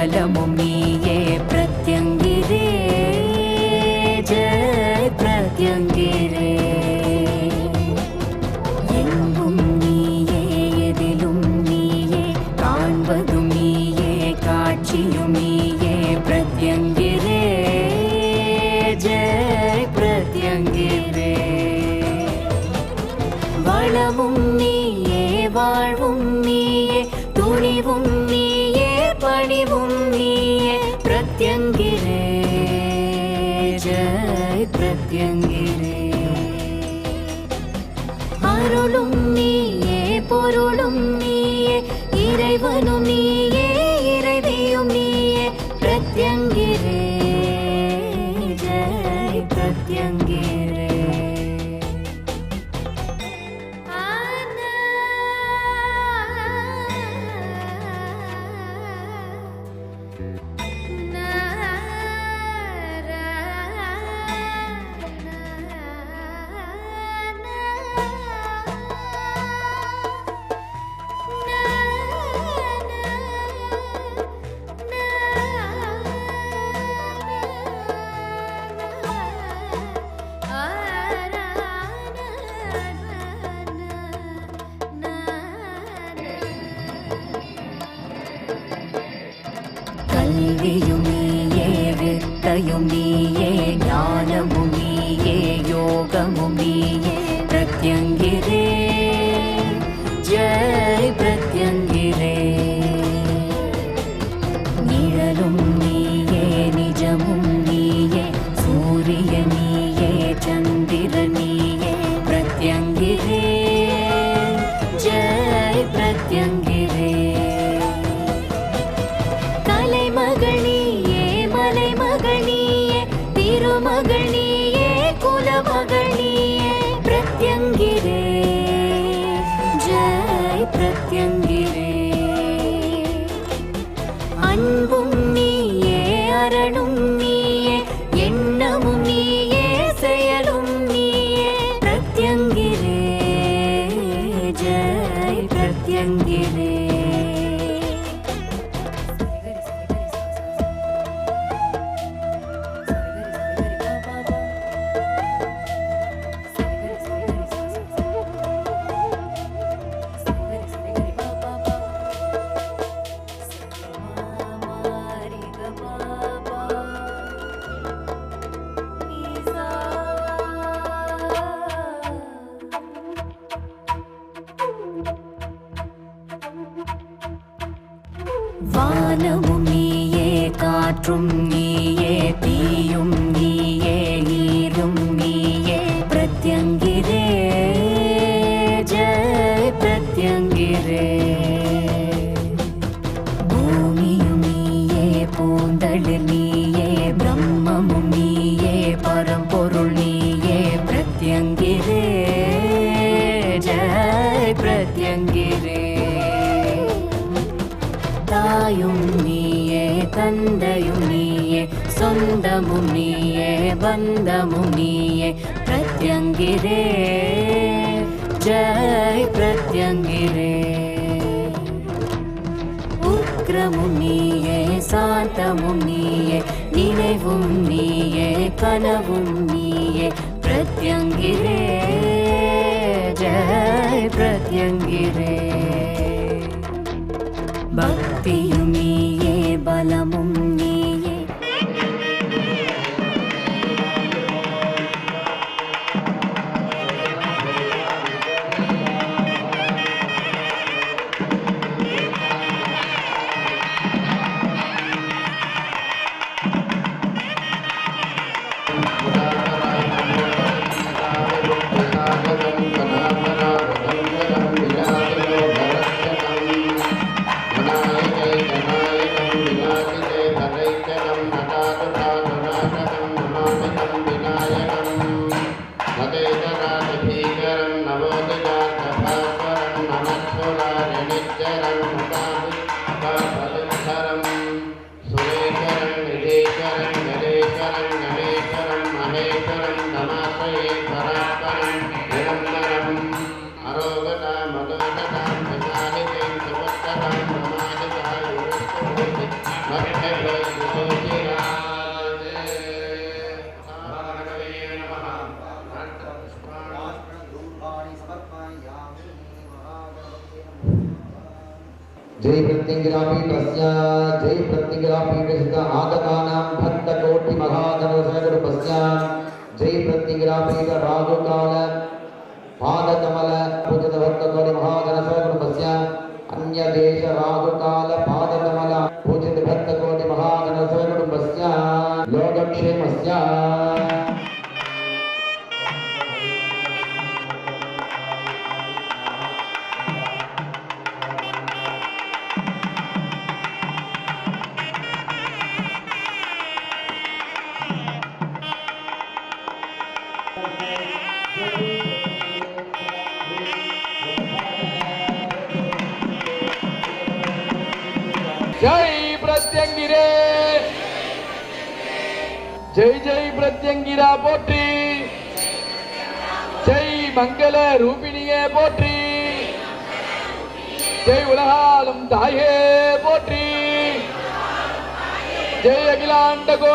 മംഗളമുമേ மற்றும் நீ ஆனந்தமும் நீயே பிரத்யங்கிரே. ஜெய் பிரத்யங்கிரே. உக்கிரமும் நீயே சாந்தமும் நீயே நினைவும் நீயே கனவும் நீயே பிரத்யங்கிரே. ஜெய் பிரத்யங்கிரே. जय प्रत्यङ्गिरापीठसिद्ध आगतानां भक्तकोटिमहाधनुषगुरुपस्य जय प्रत्यङ्गिरापीठ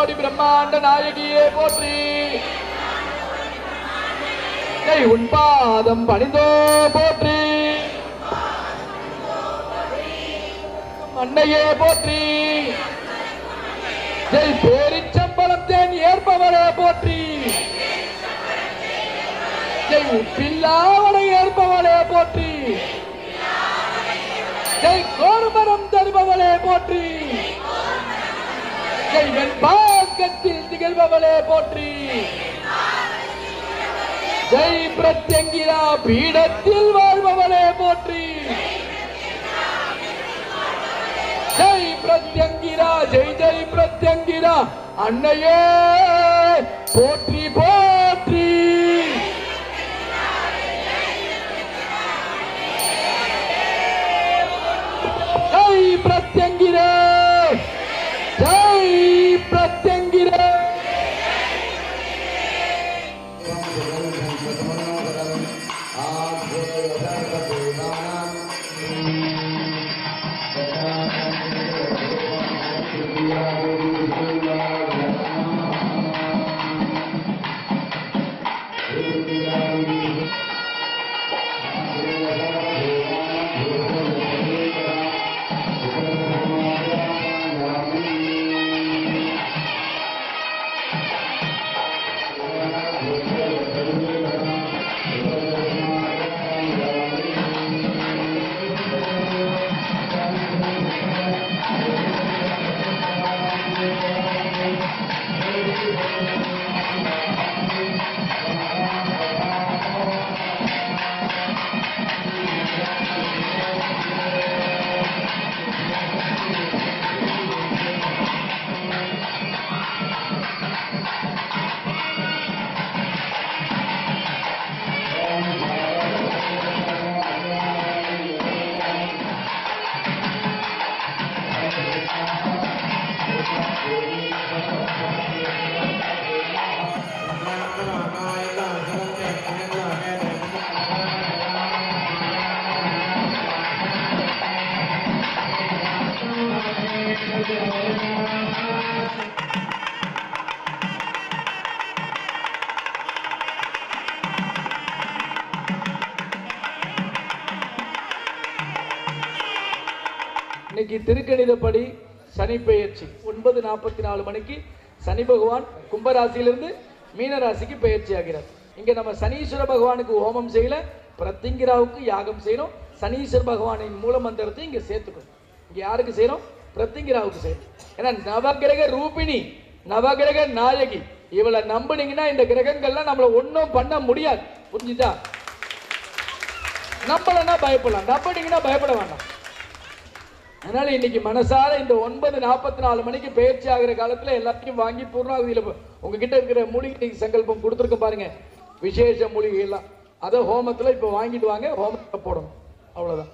கோடி பிரம்மாண்ட நாயகியே போற்றி. ஜெய் உன் பாதம் பணிந்தோ போற்றி. அன்னையே போற்றி. ஜெய் பேரிச்சம்பளத்தேன் ஏற்பவரே போற்றி. ஜெய் உப்பில்லாவனை ஏற்பவளே போற்றி. ஜெய் கோருமரம் தருபவளே போற்றி. ஜெய் வெண்பாக்கத்தில் திகழ்பவளே போற்றி. ஜெய் பிரத்யங்கிரா பீடத்தில் வாழ்பவளே போற்றி. ஜெய் பிரத்யங்கிரா ஜெய் ஜெய் பிரத்யங்கிரா அன்னையே போற்றி போ. திருக்கணிதப்படி சனி பெயர்ச்சி. ஒன்பது நாற்பத்தி நாலு மணிக்கு சனி பகவான் கும்பராசியிலிருந்து மீன ராசிக்கு பெயர்ச்சி ஆகிறார் இங்கே நம்ம சனீஸ்வர பகவானுக்கு ஹோமம் செய்யல. பிரத்திங்கிராவுக்கு யாகம் செய்யணும். சனீஸ்வர பகவானின் மூல மந்திரத்தை இங்கே சேர்த்துக்கணும். இங்கே யாருக்கு செய்யணும்? பிரத்திங்கிராவுக்கு செய்யணும். ஏன்னா நவகிரக ரூபிணி நவகிரக நாயகி இவளை நம்பினீங்கன்னா இந்த கிரகங்கள்லாம் நம்மளை ஒன்றும் பண்ண முடியாது. புரிஞ்சுதா? நம்பலைன்னா பயப்படலாம். நம்பினீங்கன்னா பயப்பட வேண்டாம். அதனால இன்னைக்கு மனசார இந்த ஒன்பது நாற்பத்தி நாலு மணிக்கு பயிற்சி ஆகிற காலத்துல எல்லாத்தையும் வாங்கி பூர்ணாவதியில உங்ககிட்ட இருக்கிற மூலிகை சங்கல்பம் கொடுத்துருக்க பாருங்க. விசேஷ மூலிகை எல்லாம் அதை ஹோமத்துல இப்ப வாங்கிட்டு வாங்க ஹோமத்தை போடணும். அவ்வளவுதான்.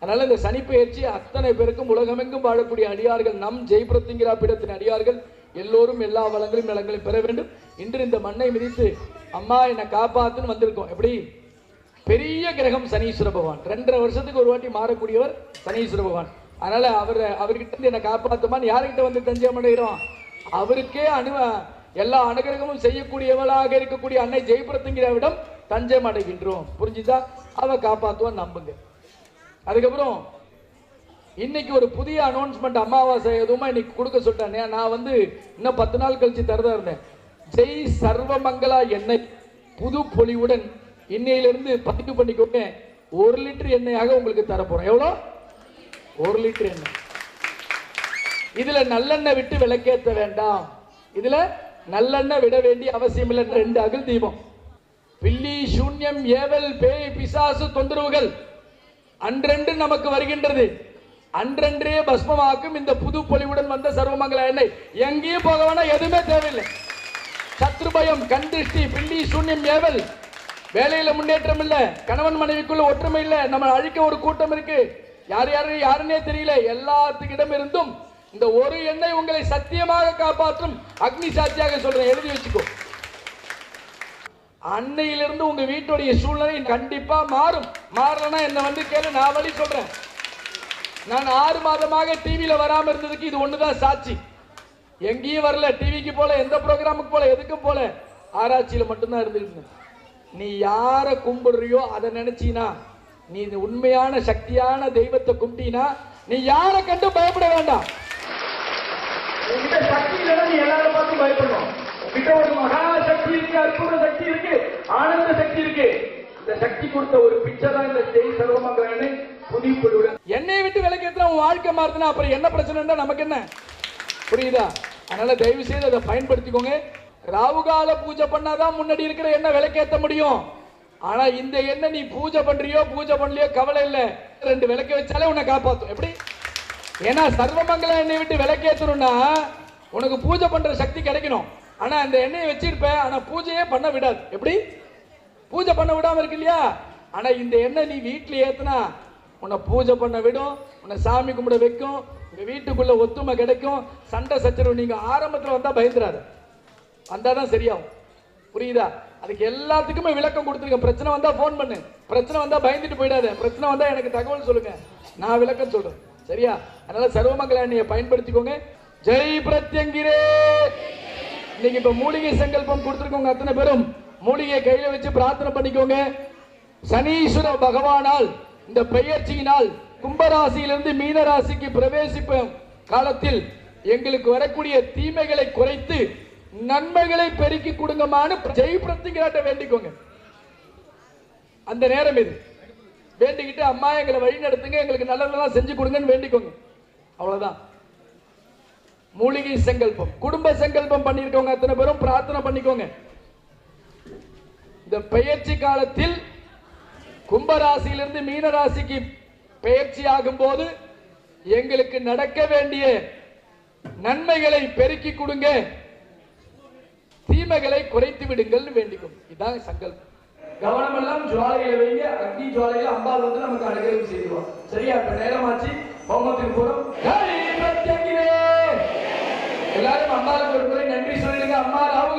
அதனால இந்த சனி பயிற்சி அத்தனை பேருக்கும் உலகமெங்கும் வாழக்கூடிய அடியார்கள் நம் ஜெய்பிரத்திங்கிரா பீடத்தின் அடியார்கள் எல்லோரும் எல்லா வளங்களையும் நலங்களையும் பெற வேண்டும். இன்று இந்த மண்ணை மிதித்து அம்மா என்னை காப்பாத்துன்னு வந்திருக்கோம். எப்படி? பெரிய கிரகம் சனீஸ்வர பகவான். ரெண்டரை வருஷத்துக்கு ஒரு வாட்டி மாறக்கூடியவர் சனீஸ்வர பகவான். அதனால அவர் அவர்கிட்ட இருந்து என்னை காப்பாற்றுமான்னு யாருக்கிட்ட வந்து தஞ்சம் அடைகிறோம் அவருக்கே அணு எல்லா அனுகிரகமும் செய்யக்கூடியவளாக இருக்கக்கூடிய அன்னை ஜெயபுரத்துங்கிறவிடம் தஞ்சம் அடைகின்றோம். புரிஞ்சுதா? அவ காப்பாற்றுவான் நம்புங்க. அதுக்கப்புறம் இன்னைக்கு ஒரு புதிய அனௌன்ஸ்மெண்ட் அமாவாசை எதுவுமா இன்னைக்கு கொடுக்க சொல்லிட்டேன் நான் வந்து இன்னும் பத்து நாள் கழிச்சு தரதா இருந்தேன். ஜெய் சர்வமங்களா எண்ணெய் புது பொலிவுடன் இன்னையிலிருந்து பதிவு பண்ணிக்கோங்க. ஒரு லிட்டர் எண்ணெயாக உங்களுக்கு தரப்போறோம். எவ்வளோ? ஒரு லிட்டர் எண்ணெய். இதுல நல்லெண்ணெய் விட்டு விளக்கேற்ற வேண்டாம். இதுல நல்லெண்ணெய் விட வேண்டிய அவசியம் இல்லை. ரெண்டு அகல் தீபம். பில்லி சூன்யம் ஏவல் பேய் பிசாசு தொந்தரவுகள். அன்றென்று நமக்கு வருகின்றது. அன்றன்றே பஸ்மமாக்கும் இந்த புது பொலிவுடன் வந்த சர்வமங்கல எண்ணெய். எங்கேயும் போக வேணாம். எதுவுமே தேவையில்லை. சத்ரு பயம் பில்லி சூன்யம் ஏவல். வேலையில முன்னேற்றம் இல்ல கணவன் மனைவிக்குள்ள ஒற்றுமை இல்ல நம்ம அழிக்க ஒரு கூட்டம் இருக்கு. யார் யாரு யாருன்னே தெரியல எல்லாத்துக்கிடம் இருந்தும் இந்த ஒரு எண்ணெய் உங்களை சத்தியமாக காப்பாற்றும் அக்னி சாட்சியாக சொல்றேன். எழுதி வச்சுக்கோ. அன்னையிலிருந்து உங்க வீட்டுடைய சூழ்நிலை கண்டிப்பா மாறும். மாறலன்னா என்ன வந்து கேளு நான் வழி சொல்றேன். நான் ஆறு மாதமாக டிவியில வராம இருந்ததுக்கு இது ஒண்ணுதான் சாட்சி. எங்கேயும் வரல டிவிக்கு போல எந்த ப்ரோக்ராமுக்கு போல எதுக்கும் போல. ஆராய்ச்சியில மட்டும்தான் இருந்துருந்தேன் நீ யார கும்பிடுறியோ அதை நினைச்சீனா நீ உண்மையான சக்தியான தெய்வத்தை கும்பிட்டீனா நீ யாரை கண்டு பயப்பட வேண்டாம். உன்கிட்ட சக்தி இல்லைன்னா நீ எல்லாரும் பார்த்து பயப்படணும். உன்கிட்ட ஒரு மகா சக்தி இருக்கு அற்புத சக்தி இருக்கு ஆனந்த சக்தி இருக்கு. இந்த சக்தி கொடுத்த ஒரு பிச்சை தான் இந்த ஜெய் சர்வமங்கலன்னு புதிய பொருளுடன் என்னை விட்டு விலக்கேற்ற உன் வாழ்க்கை மாறுதுன்னா அப்புறம் என்ன பிரச்சனைன்னா நமக்கு என்ன? புரியுதா? அதனால தயவு செய்து அதை பயன்படுத்திக்கோங்க. ராவுகால பூஜை பண்ணாதான் முன்னாடி இருக்கிற எண்ணெய் விளக்கேற்ற முடியும். ஆனா இந்த எண்ணெய் நீ பூஜை பண்றியோ பூஜை பண்ணலையோ கவலை இல்ல. ரெண்டு விளக்க வச்சாலே உன்னை காப்பாத்தும். எப்படி? ஏன்னா சர்வமங்கல எண்ணெய் விட்டு விளக்கேற்றணும்னா உனக்கு பூஜை பண்ற சக்தி கிடைக்கணும். ஆனா அந்த எண்ணெயை வச்சிருப்ப ஆனா பூஜையே பண்ண விடாது. எப்படி? பூஜை பண்ண விடாம இருக்கு இல்லையா? ஆனா இந்த எண்ணெய் நீ வீட்டுல ஏத்துனா உன்னை பூஜை பண்ண விடும். உன்னை சாமி கும்பிட வைக்கும். உங்க வீட்டுக்குள்ள ஒத்துமை கிடைக்கும். சண்டை சச்சரவு நீங்க ஆரம்பத்துல வந்தா வந்தால் வந்தாதான் சரியாகும். புரியுதா? அதுக்கு எல்லாத்துக்குமே விளக்கம் கொடுத்துருக்கேன். பிரச்சனை வந்தா ஃபோன் பண்ணு. பிரச்சனை வந்தா பயந்துட்டு போயிடாத. பிரச்சனை வந்தா எனக்கு தகவல் சொல்லுங்க. நான் விளக்கம் சொல்றேன். சரியா? அதனால சர்வமங்கல பயன்படுத்திக்கோங்க. ஜெய் பிரத்யங்கிரே! இன்னைக்கு இப்ப மூலிகை சங்கல்பம் கொடுத்துருக்கோங்க அத்தனை பேரும் மூலிகையை கையில வச்சு பிரார்த்தனை பண்ணிக்கோங்க. சனீஸ்வர பகவானால் இந்த பெயர்ச்சியினால் கும்பராசியிலிருந்து மீன ராசிக்கு பிரவேசிப்ப காலத்தில் எங்களுக்கு வரக்கூடிய தீமைகளை குறைத்து நன்மைகளை பெருக்கி கொடுங்கமான்னு ஜெய் பிரத்திகராட்ட வேண்டிக்கோங்க. அந்த நேரம் இது. வேண்டிக்கிட்டு அம்மா எங்களை வழி நடத்துங்க எங்களுக்கு நல்லதெல்லாம் செஞ்சு கொடுங்கன்னு வேண்டிக்கோங்க. அவ்வளவுதான். மூலிகை சங்கல்பம். குடும்ப சங்கல்பம் பண்ணிருக்கவங்க அத்தனை பேரும் பிரார்த்தனை பண்ணிக்கோங்க. இந்த பெயர்ச்சி காலத்தில் கும்பராசியிலிருந்து மீன ராசிக்கு பெயர்ச்சி ஆகும் போது எங்களுக்கு நடக்க வேண்டிய நன்மைகளை பெருக்கி கொடுங்க. தீமைகளை குறைத்து விடுங்கள் வேண்டிக்கும். இதான் சங்கல்பம். கவனமெல்லாம் ஜுவாலையில வைங்க. அக்னி ஜுவாலையில அம்பாள் வந்து நமக்கு அனுகிரகம் செய்துருவோம் சரியா? இப்ப நேரமாச்சு. ஜெய்! பிரத்யங்கிரே! எல்லாரும் அம்மாவுக்கு ஒரு முறை நன்றி சொல்லிடுங்க. அம்மா ராவுகால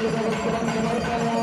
Gracias.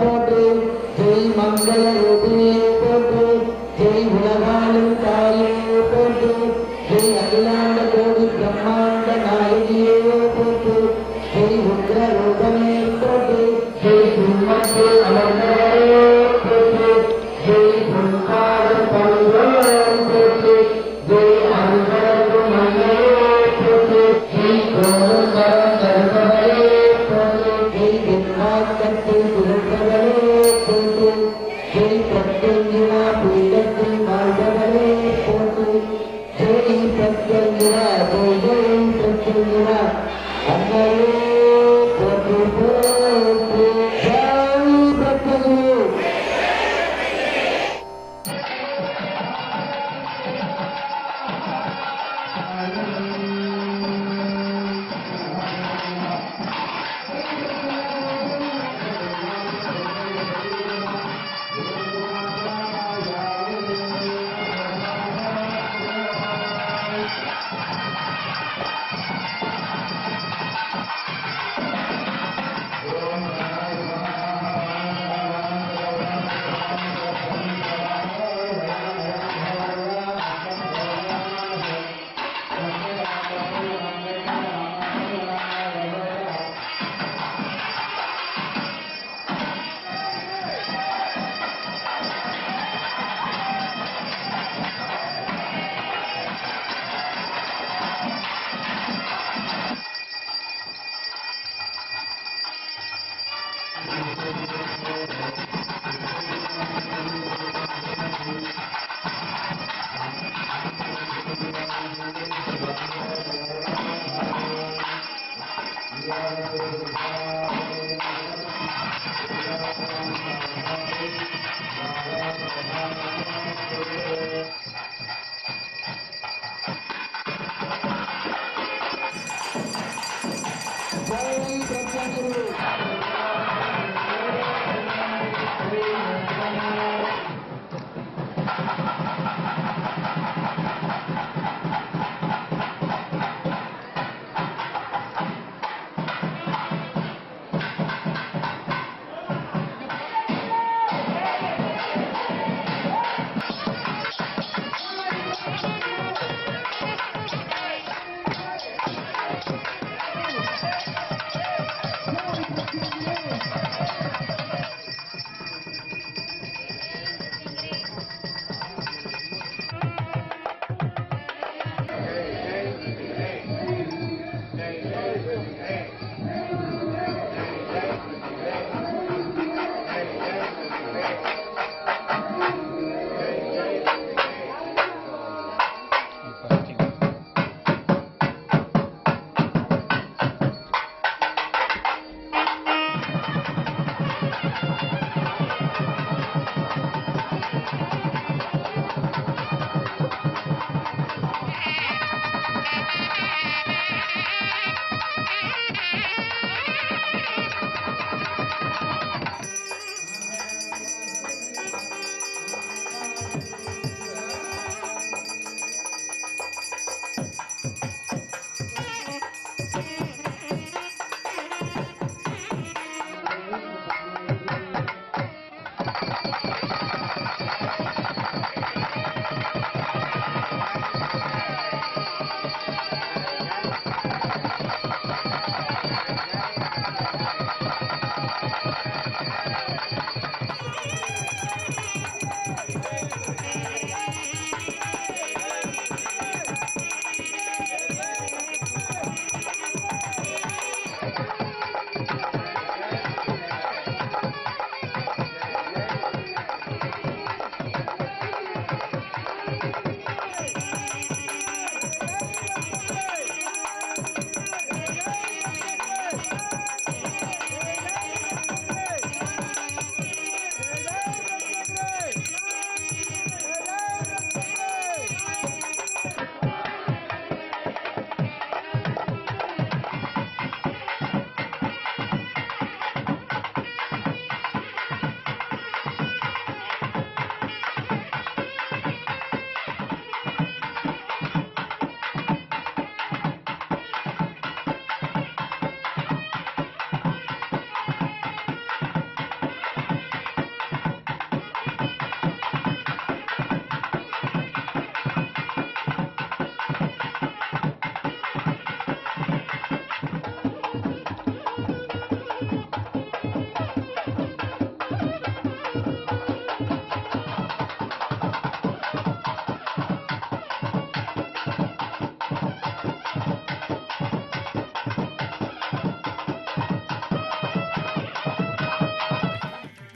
போட்டு ஜெய் மங்கள ரூபிணியே போட்டு ஜெய் உலகாளும் தாயே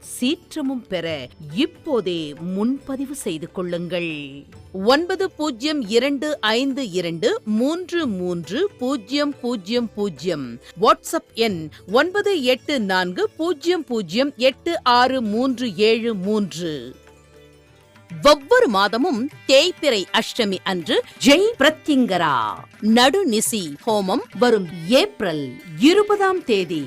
சீற்றமும் பெற இப்போதே முன்பதிவு செய்து கொள்ளுங்கள். ஒன்பது பூஜ்ஜியம் இரண்டு ஐந்து இரண்டு மூன்று மூன்று பூஜ்ஜியம் பூஜ்ஜியம் பூஜ்ஜியம் வாட்ஸ்அப் எண் ஒன்பது எட்டு நான்கு பூஜ்ஜியம் பூஜ்ஜியம் எட்டு ஆறு மூன்று ஏழு மூன்று. ஒவ்வொரு மாதமும் தேய்பிறை அஷ்டமி அன்று ஜெய் பிரத்யங்கரா. நடுநிசி ஹோமம் வரும் ஏப்ரல் இருபதாம் தேதி.